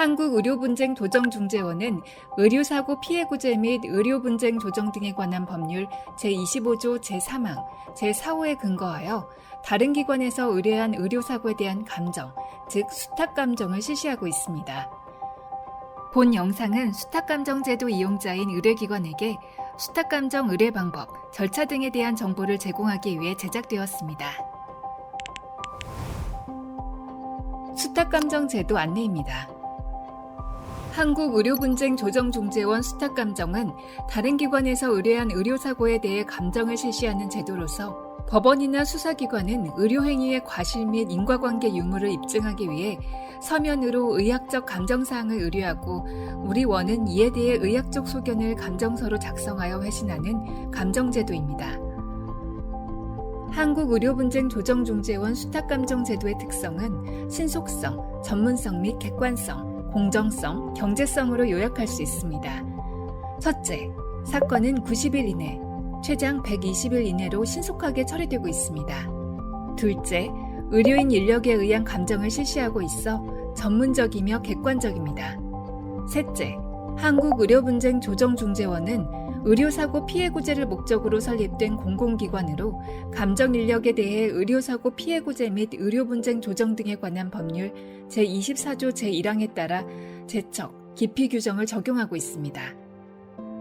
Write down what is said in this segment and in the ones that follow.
한국의료분쟁 도정중재원은 의료사고 피해구제 및 의료분쟁 조정 등에 관한 법률 제25조 제3항, 제4호에 근거하여 다른 기관에서 의뢰한 의료사고에 대한 감정, 즉 수탁감정을 실시하고 있습니다. 본 영상은 수탁감정제도 이용자인 의뢰기관에게 수탁감정 의뢰 방법, 절차 등에 대한 정보를 제공하기 위해 제작되었습니다. 수탁감정제도 안내입니다. 한국의료분쟁조정중재원 수탁감정은 다른 기관에서 의뢰한 의료사고에 대해 감정을 실시하는 제도로서 법원이나 수사기관은 의료행위의 과실 및 인과관계 유무를 입증하기 위해 서면으로 의학적 감정사항을 의뢰하고 우리 원은 이에 대해 의학적 소견을 감정서로 작성하여 회신하는 감정제도입니다. 한국의료분쟁조정중재원 수탁감정제도의 특성은 신속성, 전문성 및 객관성, 공정성, 경제성으로 요약할 수 있습니다. 첫째, 사건은 90일 이내, 최장 120일 이내로 신속하게 처리되고 있습니다. 둘째, 의료인 인력에 의한 감정을 실시하고 있어 전문적이며 객관적입니다. 셋째, 한국의료분쟁조정중재원은 의료사고 피해구제를 목적으로 설립된 공공기관으로 감정 인력에 대해 의료사고 피해구제 및 의료분쟁 조정 등에 관한 법률 제24조 제1항에 따라 제척, 기피 규정을 적용하고 있습니다.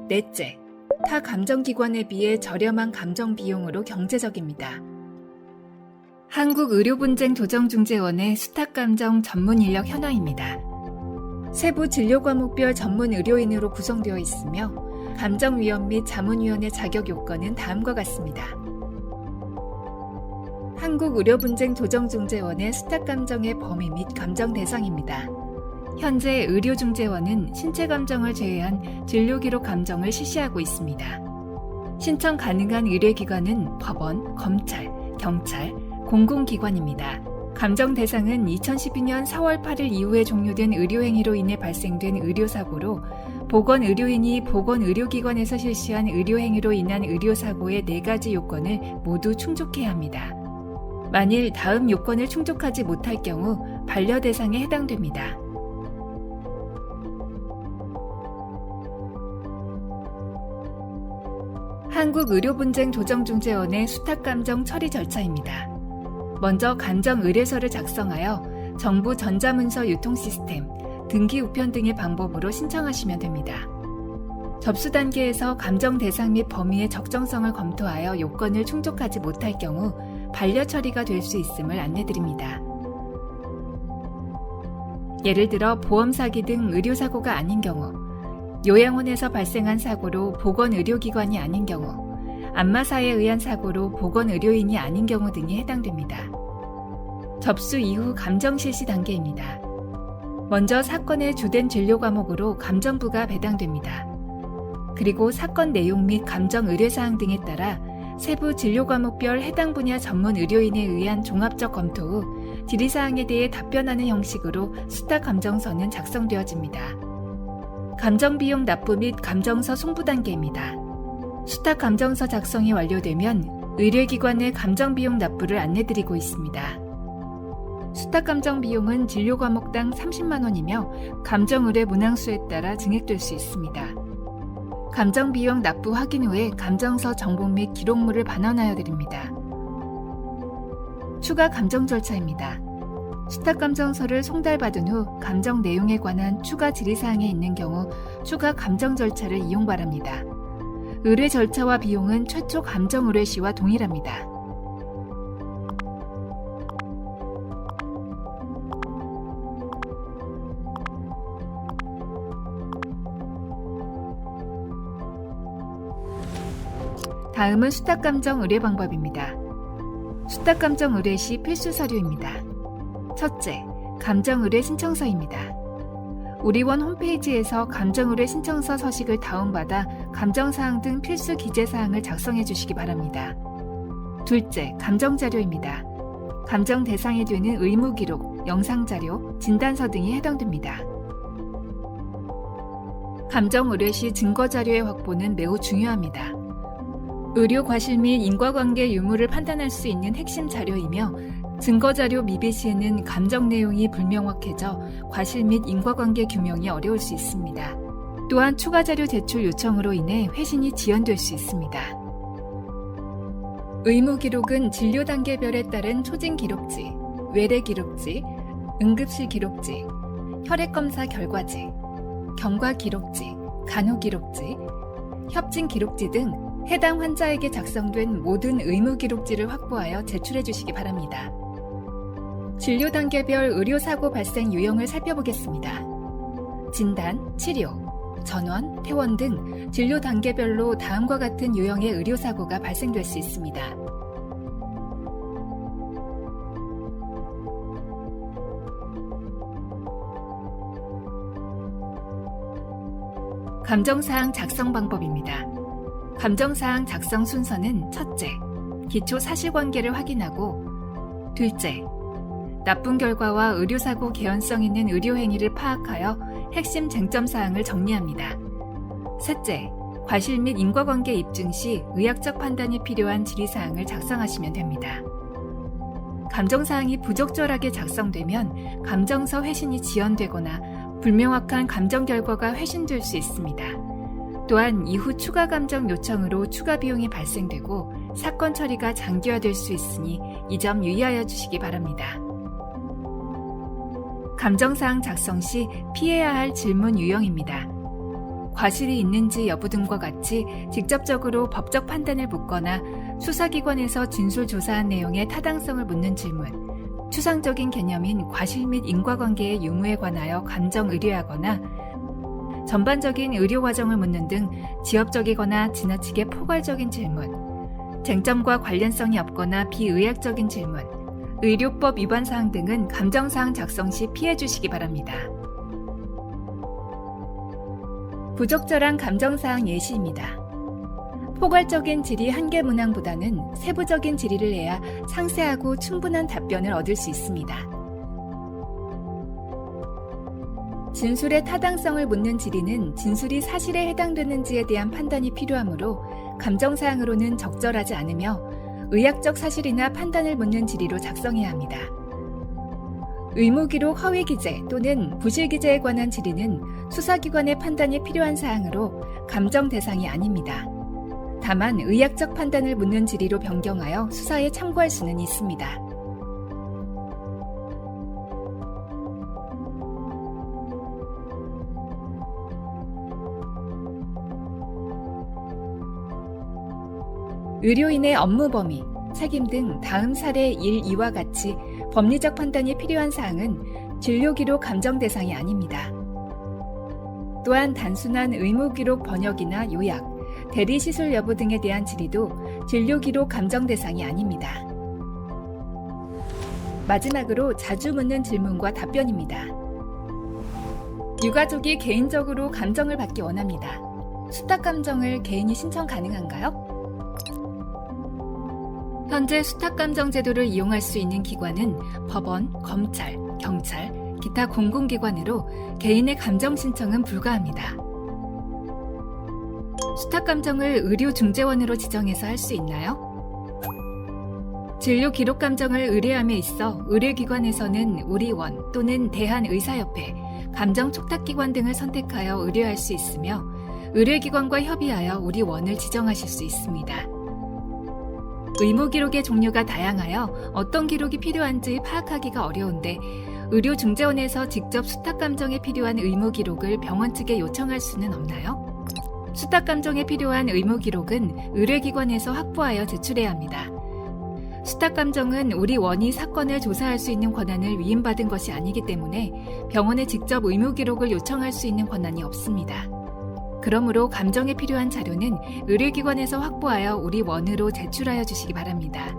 넷째, 타 감정기관에 비해 저렴한 감정 비용으로 경제적입니다. 한국의료분쟁조정중재원의 수탁감정 전문 인력 현황입니다. 세부 진료 과목별 전문 의료인으로 구성되어 있으며 감정위원 및 자문위원의 자격 요건은 다음과 같습니다. 한국의료분쟁조정중재원의 수탁감정의 범위 및 감정 대상입니다. 현재 의료중재원은 신체 감정을 제외한 진료기록 감정을 실시하고 있습니다. 신청 가능한 의뢰기관은 법원, 검찰, 경찰, 공공기관입니다. 감정 대상은 2012년 4월 8일 이후에 종료된 의료행위로 인해 발생된 의료사고로 보건의료인이 보건의료기관에서 실시한 의료행위로 인한 의료사고의 네 가지 요건을 모두 충족해야 합니다. 만일 다음 요건을 충족하지 못할 경우 반려 대상에 해당됩니다. 한국의료분쟁조정중재원의 수탁감정 처리 절차입니다. 먼저 감정 의뢰서를 작성하여 정부 전자문서 유통 시스템, 등기 우편 등의 방법으로 신청하시면 됩니다. 접수 단계에서 감정 대상 및 범위의 적정성을 검토하여 요건을 충족하지 못할 경우 반려 처리가 될 수 있음을 안내드립니다. 예를 들어 보험 사기 등 의료 사고가 아닌 경우, 요양원에서 발생한 사고로 보건 의료기관이 아닌 경우, 안마사에 의한 사고로 보건 의료인이 아닌 경우 등이 해당됩니다. 접수 이후 감정 실시 단계입니다. 먼저 사건의 주된 진료 과목으로 감정부가 배당됩니다. 그리고 사건 내용 및 감정 의뢰사항 등에 따라 세부 진료 과목별 해당 분야 전문 의료인에 의한 종합적 검토 후 질의사항에 대해 답변하는 형식으로 수탁 감정서는 작성되어집니다. 감정비용 납부 및 감정서 송부 단계입니다. 수탁 감정서 작성이 완료되면 의료기관의 감정비용 납부를 안내드리고 있습니다. 수탁 감정 비용은 진료 과목당 30만 원이며 감정 의뢰 문항수에 따라 증액될 수 있습니다. 감정 비용 납부 확인 후에 감정서 정보 및 기록물을 반환하여 드립니다. 추가 감정 절차입니다. 수탁 감정서를 송달받은 후 감정 내용에 관한 추가 질의사항에 있는 경우 추가 감정 절차를 이용 바랍니다. 의뢰 절차와 비용은 최초 감정 의뢰 시와 동일합니다. 다음은 수탁감정 의뢰 방법입니다. 수탁감정 의뢰 시 필수 서류입니다. 첫째, 감정 의뢰 신청서입니다. 우리원 홈페이지에서 감정 의뢰 신청서 서식을 다운받아 감정 사항 등 필수 기재 사항을 작성해 주시기 바랍니다. 둘째, 감정 자료입니다. 감정 대상이 되는 의무 기록, 영상 자료, 진단서 등이 해당됩니다. 감정 의뢰 시 증거 자료의 확보는 매우 중요합니다. 의료 과실 및 인과관계 유무를 판단할 수 있는 핵심 자료이며 증거자료 미비 시에는 감정 내용이 불명확해져 과실 및 인과관계 규명이 어려울 수 있습니다. 또한 추가 자료 제출 요청으로 인해 회신이 지연될 수 있습니다. 의무 기록은 진료 단계별에 따른 초진 기록지, 외래 기록지, 응급실 기록지, 혈액 검사 결과지, 경과 기록지, 간호 기록지, 협진 기록지 등 해당 환자에게 작성된 모든 의무 기록지를 확보하여 제출해 주시기 바랍니다. 진료 단계별 의료 사고 발생 유형을 살펴보겠습니다. 진단, 치료, 전원, 퇴원 등 진료 단계별로 다음과 같은 유형의 의료 사고가 발생될 수 있습니다. 감정사항 작성 방법입니다. 감정사항 작성 순서는 첫째, 기초 사실관계를 확인하고 둘째, 나쁜 결과와 의료사고 개연성 있는 의료행위를 파악하여 핵심 쟁점사항을 정리합니다. 셋째, 과실 및 인과관계 입증 시 의학적 판단이 필요한 질의사항을 작성하시면 됩니다. 감정사항이 부적절하게 작성되면 감정서 회신이 지연되거나 불명확한 감정 결과가 회신될 수 있습니다. 또한 이후 추가 감정 요청으로 추가 비용이 발생되고 사건 처리가 장기화될 수 있으니 이 점 유의하여 주시기 바랍니다. 감정사항 작성 시 피해야 할 질문 유형입니다. 과실이 있는지 여부 등과 같이 직접적으로 법적 판단을 묻거나 수사기관에서 진술 조사한 내용의 타당성을 묻는 질문, 추상적인 개념인 과실 및 인과관계의 유무에 관하여 감정 의뢰하거나 전반적인 의료 과정을 묻는 등 지엽적이거나 지나치게 포괄적인 질문, 쟁점과 관련성이 없거나 비의학적인 질문, 의료법 위반 사항 등은 감정사항 작성 시 피해 주시기 바랍니다. 부적절한 감정사항 예시입니다. 포괄적인 질의 한개 문항보다는 세부적인 질의를 해야 상세하고 충분한 답변을 얻을 수 있습니다. 진술의 타당성을 묻는 질의는 진술이 사실에 해당되는지에 대한 판단이 필요하므로 감정사항으로는 적절하지 않으며 의학적 사실이나 판단을 묻는 질의로 작성해야 합니다. 의무기록 허위 기재 또는 부실 기재에 관한 질의는 수사기관의 판단이 필요한 사항으로 감정 대상이 아닙니다. 다만 의학적 판단을 묻는 질의로 변경하여 수사에 참고할 수는 있습니다. 의료인의 업무 범위, 책임 등 다음 사례 1, 2와 같이 법리적 판단이 필요한 사항은 진료기록 감정 대상이 아닙니다. 또한 단순한 의무기록 번역이나 요약, 대리 시술 여부 등에 대한 질의도 진료기록 감정 대상이 아닙니다. 마지막으로 자주 묻는 질문과 답변입니다. 유가족이 개인적으로 감정을 받기 원합니다. 수탁 감정을 개인이 신청 가능한가요? 현재 수탁감정 제도를 이용할 수 있는 기관은 법원, 검찰, 경찰, 기타 공공기관으로 개인의 감정 신청은 불가합니다. 수탁감정을 의료중재원으로 지정해서 할 수 있나요? 진료 기록 감정을 의뢰함에 있어 의료기관에서는 우리원 또는 대한의사협회, 감정촉탁기관 등을 선택하여 의뢰할 수 있으며 의료기관과 협의하여 우리원을 지정하실 수 있습니다. 의무 기록의 종류가 다양하여 어떤 기록이 필요한지 파악하기가 어려운데 의료 중재원에서 직접 수탁 감정에 필요한 의무 기록을 병원 측에 요청할 수는 없나요? 수탁 감정에 필요한 의무 기록은 의료기관에서 확보하여 제출해야 합니다. 수탁 감정은 우리 원이 사건을 조사할 수 있는 권한을 위임받은 것이 아니기 때문에 병원에 직접 의무 기록을 요청할 수 있는 권한이 없습니다. 그러므로 감정에 필요한 자료는 의료기관에서 확보하여 우리 원으로 제출하여 주시기 바랍니다.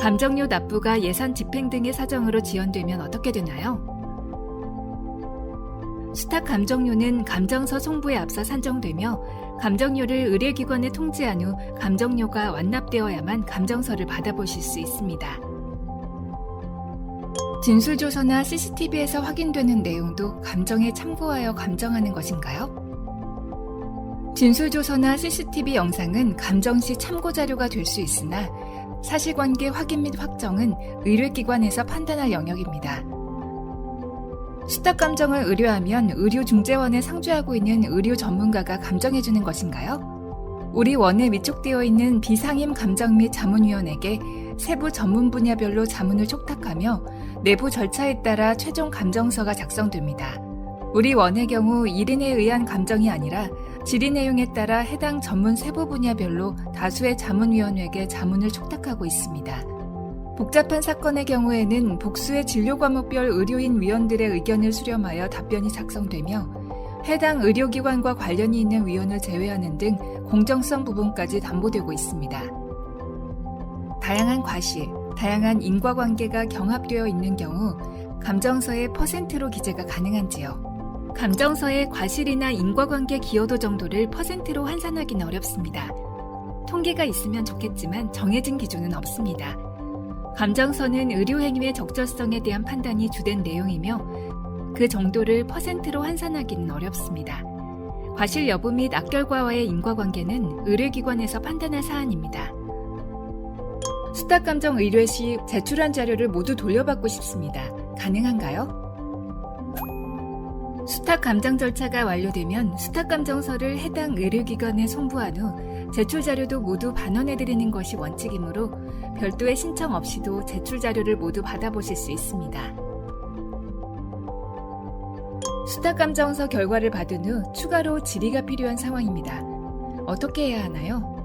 감정료 납부가 예산 집행 등의 사정으로 지연되면 어떻게 되나요? 수탁 감정료는 감정서 송부에 앞서 산정되며 감정료를 의료기관에 통지한 후 감정료가 완납되어야만 감정서를 받아보실 수 있습니다. 진술조서나 CCTV에서 확인되는 내용도 감정에 참고하여 감정하는 것인가요? 진술조서나 CCTV 영상은 감정 시 참고 자료가 될 수 있으나 사실관계 확인 및 확정은 의료기관에서 판단할 영역입니다. 수탁 감정을 의뢰하면 의료중재원에 상주하고 있는 의료 전문가가 감정해주는 것인가요? 우리 원에 위촉되어 있는 비상임 감정 및 자문위원에게 세부 전문 분야별로 자문을 촉탁하며 내부 절차에 따라 최종 감정서가 작성됩니다. 우리 원의 경우 1인에 의한 감정이 아니라 질의 내용에 따라 해당 전문 세부 분야별로 다수의 자문위원에게 자문을 촉탁하고 있습니다. 복잡한 사건의 경우에는 복수의 진료 과목별 의료인 위원들의 의견을 수렴하여 답변이 작성되며 해당 의료기관과 관련이 있는 위원을 제외하는 등 공정성 부분까지 담보되고 있습니다. 다양한 과실, 다양한 인과관계가 경합되어 있는 경우 감정서의 퍼센트로 기재가 가능한지요. 감정서의 과실이나 인과관계 기여도 정도를 퍼센트로 환산하기는 어렵습니다. 통계가 있으면 좋겠지만 정해진 기준은 없습니다. 감정서는 의료행위의 적절성에 대한 판단이 주된 내용이며 그 정도를 퍼센트로 환산하기는 어렵습니다. 과실 여부 및 악결과와의 인과관계는 의료기관에서 판단할 사안입니다. 수탁감정 의뢰 시 제출한 자료를 모두 돌려받고 싶습니다. 가능한가요? 수탁 감정 절차가 완료되면 수탁 감정서를 해당 의료기관에 송부한 후 제출 자료도 모두 반원해 드리는 것이 원칙이므로 별도의 신청 없이도 제출 자료를 모두 받아보실 수 있습니다. 수탁 감정서 결과를 받은 후 추가로 질의가 필요한 상황입니다. 어떻게 해야 하나요?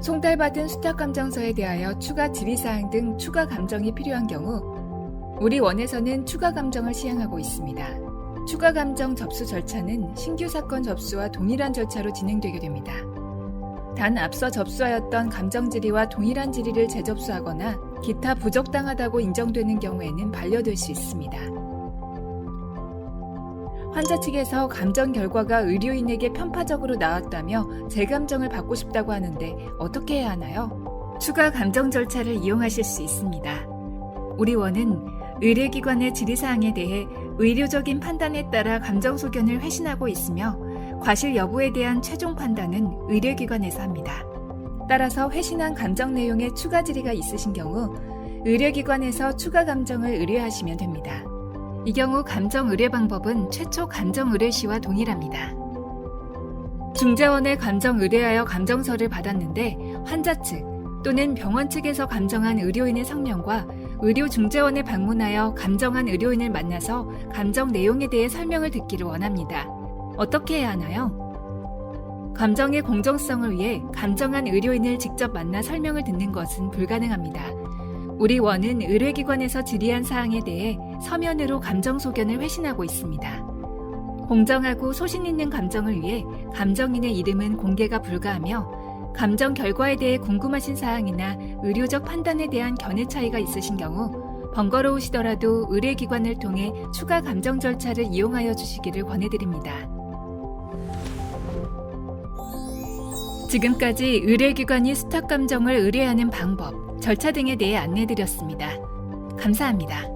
송달받은 수탁 감정서에 대하여 추가 질의사항 등 추가 감정이 필요한 경우 우리 원에서는 추가 감정을 시행하고 있습니다. 추가 감정 접수 절차는 신규 사건 접수와 동일한 절차로 진행되게 됩니다. 단 앞서 접수하였던 감정 질의와 동일한 질의를 재접수하거나 기타 부적당하다고 인정되는 경우에는 반려될 수 있습니다. 환자 측에서 감정 결과가 의료인에게 편파적으로 나왔다며 재감정을 받고 싶다고 하는데 어떻게 해야 하나요? 추가 감정 절차를 이용하실 수 있습니다. 우리 원은 의료기관의 질의사항에 대해 의료적인 판단에 따라 감정 소견을 회신하고 있으며 과실 여부에 대한 최종 판단은 의료기관에서 합니다. 따라서 회신한 감정 내용에 추가 질의가 있으신 경우 의료기관에서 추가 감정을 의뢰하시면 됩니다. 이 경우 감정 의뢰 방법은 최초 감정 의뢰 시와 동일합니다. 중재원에 감정 의뢰하여 감정서를 받았는데 환자 측 또는 병원 측에서 감정한 의료인의 성명과 의료 중재원에 방문하여 감정한 의료인을 만나서 감정 내용에 대해 설명을 듣기를 원합니다. 어떻게 해야 하나요? 감정의 공정성을 위해 감정한 의료인을 직접 만나 설명을 듣는 것은 불가능합니다. 우리 원은 의료기관에서 질의한 사항에 대해 서면으로 감정 소견을 회신하고 있습니다. 공정하고 소신 있는 감정을 위해 감정인의 이름은 공개가 불가하며 감정 결과에 대해 궁금하신 사항이나 의료적 판단에 대한 견해 차이가 있으신 경우 번거로우시더라도 의뢰기관을 통해 추가 감정 절차를 이용하여 주시기를 권해드립니다. 지금까지 의뢰기관이 수탁 감정을 의뢰하는 방법, 절차 등에 대해 안내드렸습니다. 감사합니다.